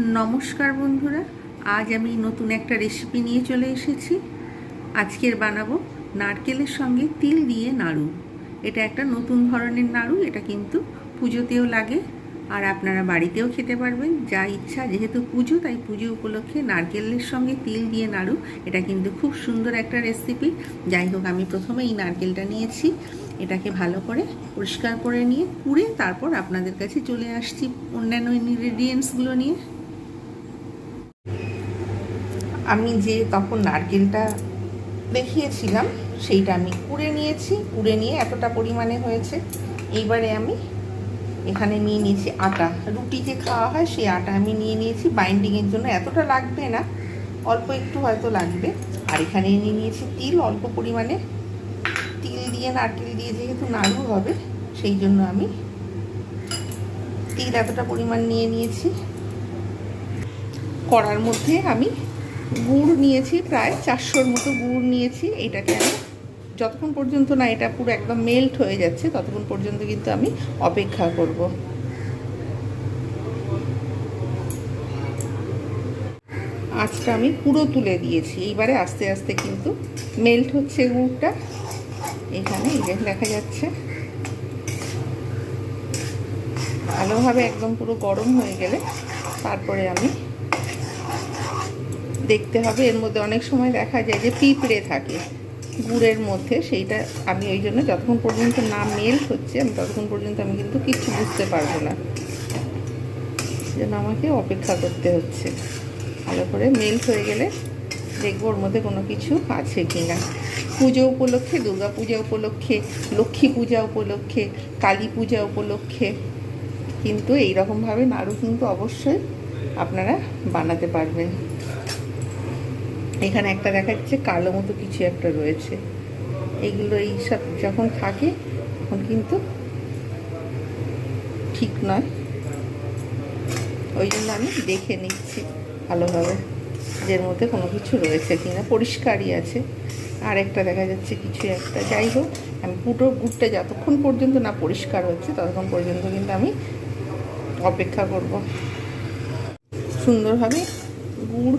নমস্কার বন্ধুরা, আজ আমি নতুন একটা রেসিপি নিয়ে চলে এসেছি। আজকের বানাবো নারকেলের সঙ্গে তিল দিয়ে নাড়ু। এটা একটা নতুন ধরনের নাড়ু, এটা কিন্তু পুজোতেও লাগে আর আপনারা বাড়িতেও খেতে পারবেন। যা ইচ্ছা, যেহেতু পুজো, তাই পুজো উপলক্ষে নারকেলের সঙ্গে তিল দিয়ে নাড়ু, এটা কিন্তু খুব সুন্দর একটা রেসিপি যাই হোক, আমি প্রথমে এই নারকেলটা নিয়েছি। এটাকে ভালো করে পরিষ্কার করে নিয়ে কুড়ে তারপর আপনাদের কাছে চলে আসছি অন্যান্য ইনগ্রিডিয়েন্টসগুলো নিয়ে। আমি যে তখন নারকেলটা দেখিয়েছিলাম, সেইটা আমি কুড়ে নিয়েছি। কুড়ে নিয়ে এতটা পরিমাণে হয়েছে। এইবারে আমি এখানে নিয়ে নিয়েছি আটা। রুটি যে খাওয়া হয়, সেই আটা আমি নিয়ে নিয়েছি। বাইন্ডিংয়ের জন্য এতটা লাগবে না, অল্প একটু হয়তো লাগবে। আর এখানে নিয়ে নিয়েছি তিল, অল্প পরিমাণে তিল দিয়ে, নারকেল দিয়ে যেহেতু নাড়ু হবে, সেই জন্য আমি তিল এতটা পরিমাণ নিয়ে নিয়েছি। কড়ার মধ্যে আমি গুড় নিয়েছি প্রায় চারশোর মতো গুড় নিয়েছি, এটাকে আমি যতক্ষণ পর্যন্ত না এটা পুরো একদম মেল্ট হয়ে যাচ্ছে, ততক্ষণ পর্যন্ত কিন্তু আমি অপেক্ষা করব। আঁচটা আমি পুরো তুলে দিয়েছি, এইবারে আস্তে আস্তে কিন্তু মেল্ট হচ্ছে গুড়টা। এখানে এই দেখা যাচ্ছে। ভালোভাবে একদম পুরো গরম হয়ে গেলে তারপরে আমি দেখতে হবে। এর মধ্যে অনেক সময় দেখা যায় যে পিঁপড়ে থাকে গুড়ের মধ্যে। সেইটা আমি ওই জন্য যতক্ষণ পর্যন্ত না মেল্ট হচ্ছে, আমি ততক্ষণ পর্যন্ত আমি কিন্তু কিচ্ছু বুঝতে পারব না। যেন আমাকে অপেক্ষা করতে হচ্ছে। ভালো করে মেল্ট হয়ে গেলে দেখব ওর মধ্যে কোনো কিছু আছে কি না পুজো উপলক্ষে, দুর্গা পূজা উপলক্ষে, লক্ষ্মী পূজা উপলক্ষে, কালী পূজা উপলক্ষে কিন্তু এইরকমভাবে নাড়ু কিন্তু অবশ্যই আপনারা বানাতে পারবেন। এখানে একটা দেখা যাচ্ছে কালো মতো কিছু একটা রয়েছে। এগুলো এইসব যখন থাকে, তখন কিন্তু ঠিক নয়। ওই জন্য আমি দেখে নিচ্ছি ভালোভাবে যের মধ্যে কোনো কিছু রয়েছে কিনা। পরিষ্কারই আছে। আর একটা দেখা যাচ্ছে কিছু একটা। যাই হোক, আমি পুরো গুড়টা যতক্ষণ পর্যন্ত না পরিষ্কার হচ্ছে, ততক্ষণ পর্যন্ত কিন্তু আমি অপেক্ষা করব। সুন্দরভাবে গুড়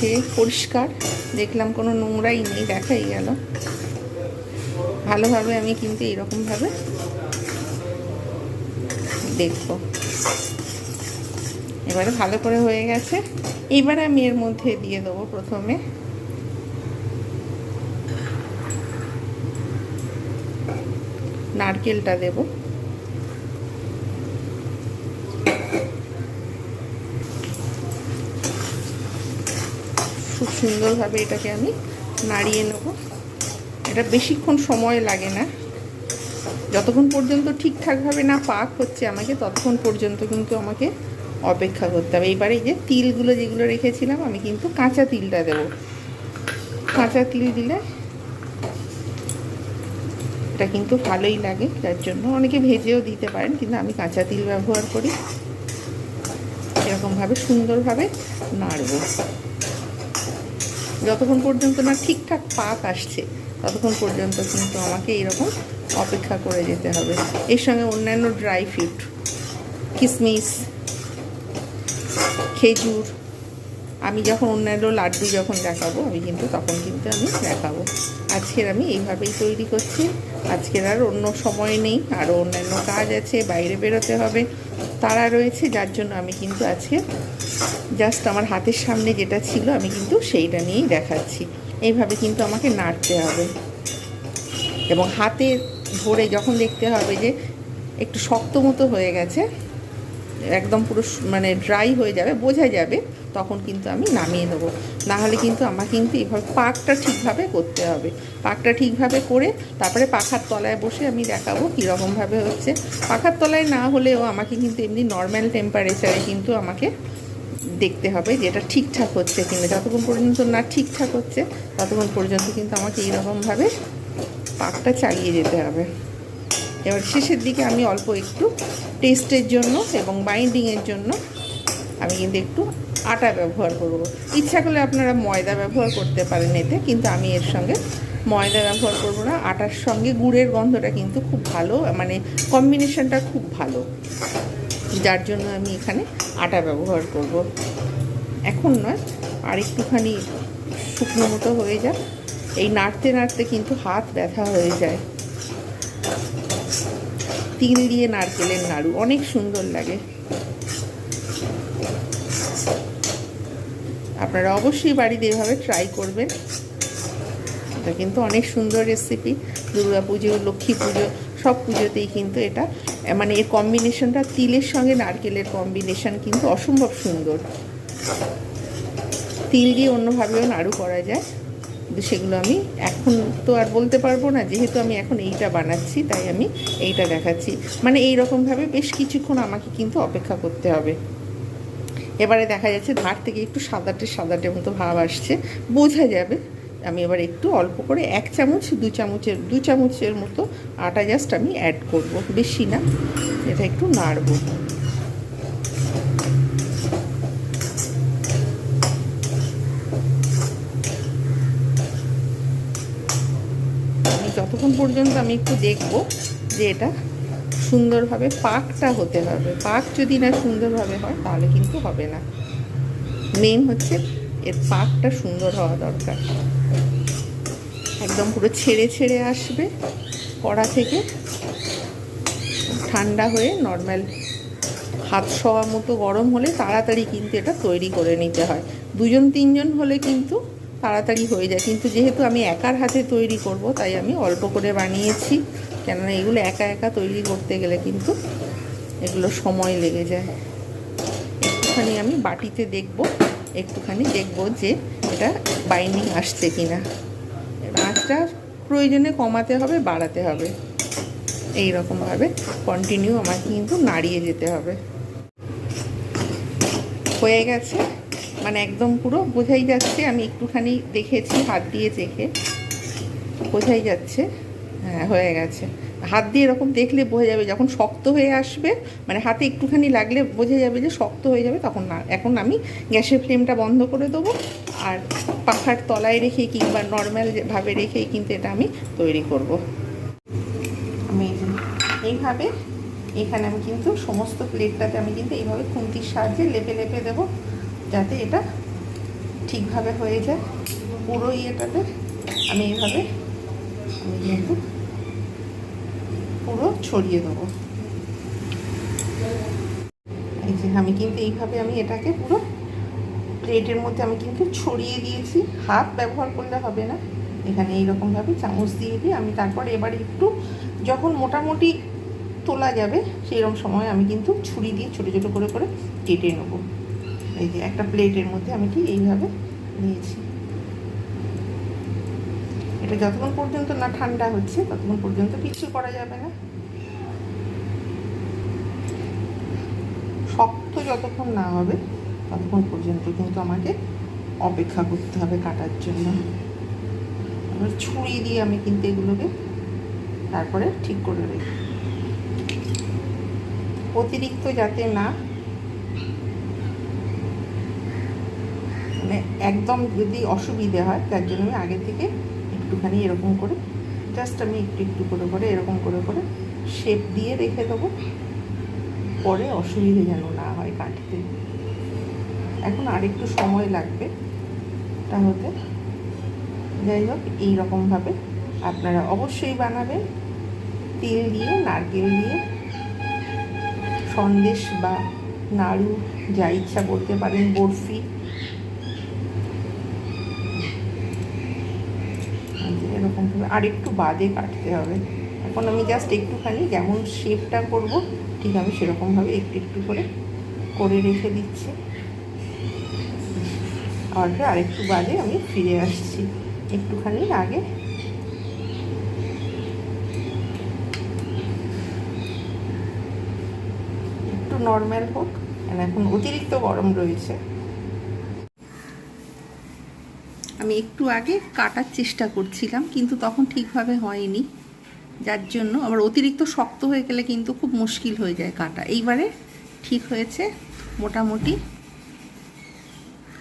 ফুটছে পরিষ্কার। দেখলাম কোনো নোংরাই নেই, দেখাই গেল। ভালোভাবে আমি কিন্তু এইরকমভাবে দেখব। এবারে ভালো করে হয়ে গেছে। এবারে আমি এর মধ্যে দিয়ে দেবো প্রথমে। নারকেলটা দেবো। খুব সুন্দরভাবে এটাকে আমি নাড়িয়ে নেব। এটা বেশিক্ষণ সময় লাগে না। যতক্ষণ পর্যন্ত ঠিকঠাকভাবে না পাক হচ্ছে আমাকে, ততক্ষণ পর্যন্ত কিন্তু আমাকে অপেক্ষা করতে হবে। এবারে যে তিলগুলো যেগুলো রেখেছিলাম, আমি কিন্তু কাঁচা তিলটা দেব। কাঁচা তিল দিলে এটা কিন্তু ভালোই লাগে, যার জন্য অনেকে ভেজেও দিতে পারেন, কিন্তু আমি কাঁচা তিল ব্যবহার করি। এরকমভাবে সুন্দরভাবে নাড়ব। যতক্ষণ পর্যন্ত না ঠিকঠাক পাক আসছে, ততক্ষণ পর্যন্ত কিন্তু আমাকে এইরকম অপেক্ষা করে যেতে হবে। এর সঙ্গে অন্যান্য ড্রাই ফ্রুট কিশমিশ খেজুর, আমি যখন অন্যান্য লাড্ডু যখন দেখাবো, আমি কিন্তু তখন কিন্তু আমি দেখাবো। আজকের আমি এইভাবেই তৈরি করছি। আজকের আর অন্য সময় নেই, আরও অন্যান্য কাজ আছে, বাইরে বেরোতে হবে। তারা রয়েছে, যার জন্য আমি কিন্তু আজকে জাস্ট আমার হাতের সামনে যেটা ছিল, আমি কিন্তু সেইটা নিয়েই দেখাচ্ছি। এইভাবে কিন্তু আমাকে নাড়তে হবে। এবং হাতে ধরে যখন দেখতে হবে যে একটু শক্ত মতো হয়ে গেছে, একদম পুরো মানে ড্রাই হয়ে যাবে, বোঝা যাবে তখন কিন্তু আমি নামিয়ে নেব নাহলে কিন্তু আমার কিন্তু এভাবে পাকটা ঠিকভাবে করতে হবে। পাকটা ঠিকভাবে করে তারপরে পাখার তলায় বসে আমি দেখাবো কীরকমভাবে হচ্ছে। পাখার তলায় না হলেও আমাকে কিন্তু এমনি নর্মাল টেম্পারেচারে কিন্তু আমাকে দেখতে হবে যে এটা ঠিকঠাক হচ্ছে কিনা। যতক্ষণ পর্যন্ত না ঠিকঠাক হচ্ছে, ততক্ষণ পর্যন্ত কিন্তু আমাকে এইরকমভাবে পাকটা চালিয়ে যেতে হবে। এবার শেষের দিকে আমি অল্প একটু টেস্টের জন্য এবং বাইন্ডিংয়ের জন্য আমি কিন্তু একটু আটা ব্যবহার করব। ইচ্ছা করলে আপনারা ময়দা ব্যবহার করতে পারেন এতে, কিন্তু আমি এর সঙ্গে ময়দা ব্যবহার করব না। আটার সঙ্গে গুড়ের গন্ধটা কিন্তু খুব ভালো মানে কম্বিনেশনটা খুব ভালো। যার জন্য আমি এখানে আটা ব্যবহার করব। এখন নয় আর একটুখানি শুকনো মতো হয়ে যাক। এই নাড়তে নাড়তে কিন্তু হাত ব্যথা হয়ে যায়। তিল দিয়ে নারকেলের নাড়ু, অনেক সুন্দর লাগে। আপনারা অবশ্যই বাড়িতে এভাবে ট্রাই করবেন। এটা কিন্তু অনেক সুন্দর রেসিপি দুর্গা পুজো, লক্ষ্মী পুজো, সব পুজোতেই কিন্তু এটা মানে এর কম্বিনেশনটা তিলের সঙ্গে নারকেলের কম্বিনেশন কিন্তু অসম্ভব সুন্দর। তিল দিয়ে অন্যভাবেও নাড়ু করা যায়। কিন্তু সেগুলো আমি এখন তো আর বলতে পারব না, যেহেতু আমি এখন এইটা বানাচ্ছি, তাই আমি এইটা দেখাচ্ছি। মানে এই রকমভাবে বেশ কিছুক্ষণ আমাকে কিন্তু অপেক্ষা করতে হবে। এবারে দেখা যাচ্ছে ধার থেকে একটু সাদাটে সাদাটে মতো ভাব আসছে। বোঝা যাবে। আমি এবার একটু অল্প করে এক চামচ, দু চামচের দু চামচের মতো আটা জাস্ট আমি অ্যাড করব। বেশি না, এটা একটু নাড়বো। আমি যতক্ষণ পর্যন্ত আমি একটু দেখব যে এটা সুন্দরভাবে পাকটা হতে হবে। পাক যদি না সুন্দরভাবে হয়, তাহলে কিন্তু হবে না। মেন হচ্ছে এর পাকটা সুন্দর হওয়া দরকার। একদম পুরো ছেড়ে ছেড়ে আসবে। কড়া থেকে ঠান্ডা হয়ে নর্মাল হাত শোয়া মতো গরম হলে তাড়াতাড়ি কিন্তু এটা তৈরি করে নিতে হয়। দুজন, তিনজন হলে কিন্তু তাড়াতাড়ি হয়ে যায়। কিন্তু যেহেতু আমি একার হাতে তৈরি করব, তাই আমি অল্প করে বানিয়েছি। কেননা এগুলো একা একা তৈরি করতে গেলে কিন্তু এগুলো সময় লেগে যায়। একটুখানি আমি বাটিতে দেখব, একটুখানি দেখব যে এটা বাইন্ডিং আসছে কি না আঁচটা প্রয়োজনে কমাতে হবে, বাড়াতে হবে। এই রকমভাবে কন্টিনিউ আমাকে কিন্তু নাড়িয়ে যেতে হবে। হয়ে গেছে। মানে একদম পুরো বোঝাই যাচ্ছে, আমি একটুখানি দেখেছি, হাত দিয়ে দেখে। বোঝাই যাচ্ছে। হ্যাঁ হয়ে গেছে। হাত দিয়ে এরকম দেখলে বোঝা যাবে, যখন শক্ত হয়ে আসবে মানে হাতে একটুখানি লাগলে বোঝা যাবে যে শক্ত হয়ে যাবে, তখন না, এখন আমি গ্যাসের ফ্লেমটা বন্ধ করে দেবো আর পাখার তলায় রেখে কিংবা নর্মাল ভাবে রেখেই কিন্তু এটা আমি তৈরি করব। আমি এইভাবে, এখানে আমি কিন্তু সমস্ত প্লেটটাতে আমি কিন্তু এইভাবে খুন্তির সাহায্যে লেপে লেপে দেবো, যাতে এটা ঠিকভাবে হয়ে যায়। পুরো ইয়েটাতে আমি এইভাবে, আমি কিন্তু পুরো ছড়িয়ে দেবো। এই যে আমি কিন্তু এইভাবে আমি এটাকে পুরো প্লেটের মধ্যে আমি কিন্তু ছড়িয়ে দিয়েছি। হাত ব্যবহার করলে হবে না। এখানে এইরকমভাবে চামচ দিয়ে দিই আমি তারপর এবার একটু যখন মোটামুটি তোলা যাবে, সেইরকম সময় আমি কিন্তু ছুরি দিয়ে ছোটো ছোটো করে করে কেটে নেব। এই যে একটা প্লেটের মধ্যে আমি ঠিক এইভাবে নিয়েছি। এটা যতক্ষণ পর্যন্ত না ঠান্ডা হচ্ছে, ততক্ষণ পর্যন্ত কিছু করা যাবে না। শক্ত যতক্ষণ না হবে, ততক্ষণ পর্যন্ত কিন্তু আমাকে অপেক্ষা করতে হবে কাটার জন্য। এবার ছুরি দিয়ে আমি কিন্তু এগুলোকে তারপরে ঠিক করে রেখে অতিরিক্ত যাতে না মানে একদম যদি অসুবিধে হয়, তার জন্য আমি আগে থেকে একটুখানি এরকম করে জাস্ট আমি একটু একটু করে করে, এরকম করে করে শেপ দিয়ে রেখে দেবো। পরে অসুবিধে যেন না হয় কাটতে। এখন আরেকটু সময় লাগবে তা হতে যাই হোক এইরকমভাবে আপনারা অবশ্যই বানাবেন। তেল দিয়ে, নারকেল দিয়ে, সন্দেশ বা নাড়ু, যা ইচ্ছা করতে পারেন, বরফি। এরকমভাবে আর একটু বাদে কাটতে হবে। এখন আমি জাস্ট একটুখানি যেমন শেপটা করব, ঠিক আমি সেরকমভাবে একটু একটু করে করে রেখে দিচ্ছি। আর আরেকটু বাদে আমি ফিরে আসছি। একটুখানি আগে। একটু নর্মাল হোক। এখন অতিরিক্ত গরম রয়েছে। আমি একটু আগে কাটার চেষ্টা করছিলাম, কিন্তু তখন ঠিকভাবে হয়নি। যার জন্য আবার অতিরিক্ত শক্ত হয়ে গেলে কিন্তু খুব মুশকিল হয়ে যায় কাটা। এইবারে ঠিক হয়েছে মোটামুটি।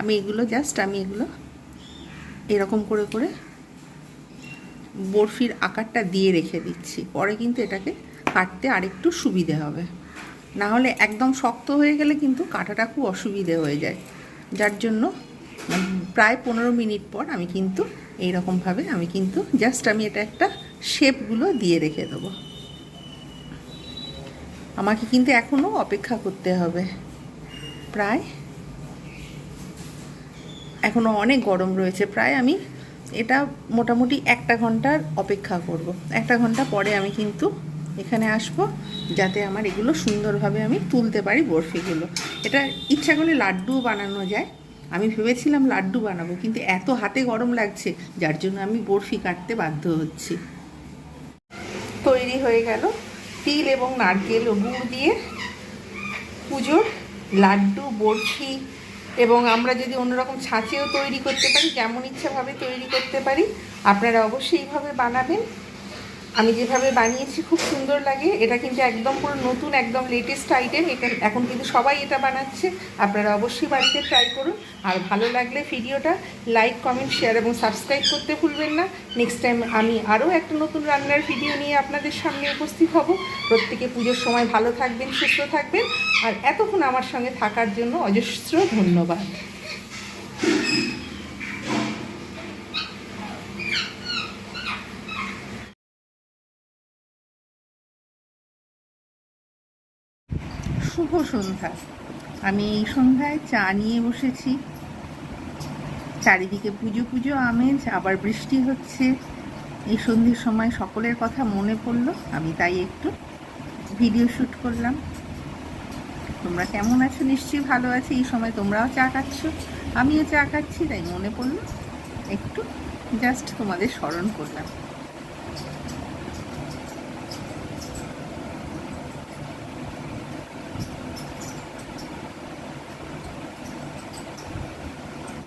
আমি এগুলো জাস্ট আমি এগুলো এরকম করে করে বরফির আকারটা দিয়ে রেখে দিচ্ছি। পরে কিন্তু এটাকে কাটতে আরেকটু সুবিধে হবে। না হলে একদম শক্ত হয়ে গেলে কিন্তু কাটাটা খুব অসুবিধে হয়ে যায়। যার জন্য প্রায় পনেরো মিনিট পর আমি কিন্তু এই রকমভাবে আমি কিন্তু জাস্ট আমি এটা একটা শেপগুলো দিয়ে রেখে দেবো। আমাকে কিন্তু এখনও অপেক্ষা করতে হবে। প্রায় এখনও অনেক গরম রয়েছে, প্রায় আমি এটা মোটামুটি একটা ঘণ্টার অপেক্ষা করব। একটা ঘণ্টা পরে আমি কিন্তু এখানে আসব, যাতে আমার এগুলো সুন্দরভাবে আমি তুলতে পারি বরফিগুলো। এটা ইচ্ছা করলে লাড্ডুও বানানো যায়। আমি ভেবেছিলাম লাড্ডু বানাবো, কিন্তু এত হাতে গরম লাগছে, যার জন্য আমি বরফি কাটতে বাধ্য হচ্ছি। তৈরি হয়ে গেল তিল এবং নারকেল ও গুড় দিয়ে পুজোর লাড্ডু, বরফি এবং আমরা যদি অন্যরকম ছাঁচেও তৈরি করতে পারি, যেমন ইচ্ছাভাবে তৈরি করতে পারি, আপনারা অবশ্যই এইভাবে বানাবেন। আমি যেভাবে বানিয়েছি, খুব সুন্দর লাগে। এটা কিন্তু একদম পুরো নতুন, একদম লেটেস্ট আইটেম এটা এখন কিন্তু সবাই এটা বানাচ্ছে। আপনারা অবশ্যই বাড়িতে ট্রাই করুন। আর ভালো লাগলে ভিডিওটা লাইক কমেন্ট শেয়ার এবং সাবস্ক্রাইব করতে ভুলবেন না। নেক্সট টাইম আমি আরও একটা নতুন রান্নার ভিডিও নিয়ে আপনাদের সামনে উপস্থিত হব। প্রত্যেকে পুজোর সময় ভালো থাকবেন, সুস্থ থাকবেন। আর এতক্ষণ আমার সঙ্গে থাকার জন্য অজস্র ধন্যবাদ। শুভ সন্ধ্যা। আমি এই সন্ধ্যায় চা নিয়ে বসেছি। চারিদিকে পুজো পুজো, আমেজ, আবার বৃষ্টি হচ্ছে। এই সন্ধ্যের সময় সকলের কথা মনে পড়ল। আমি তাই একটু ভিডিও শ্যুট করলাম। তোমরা কেমন আছো? নিশ্চয়ই ভালো আছো। এই সময় তোমরাও চা খাচ্ছ। আমিও চা খাচ্ছি, তাই মনে পড়ল। একটু জাস্ট তোমাদের স্মরণ করলাম।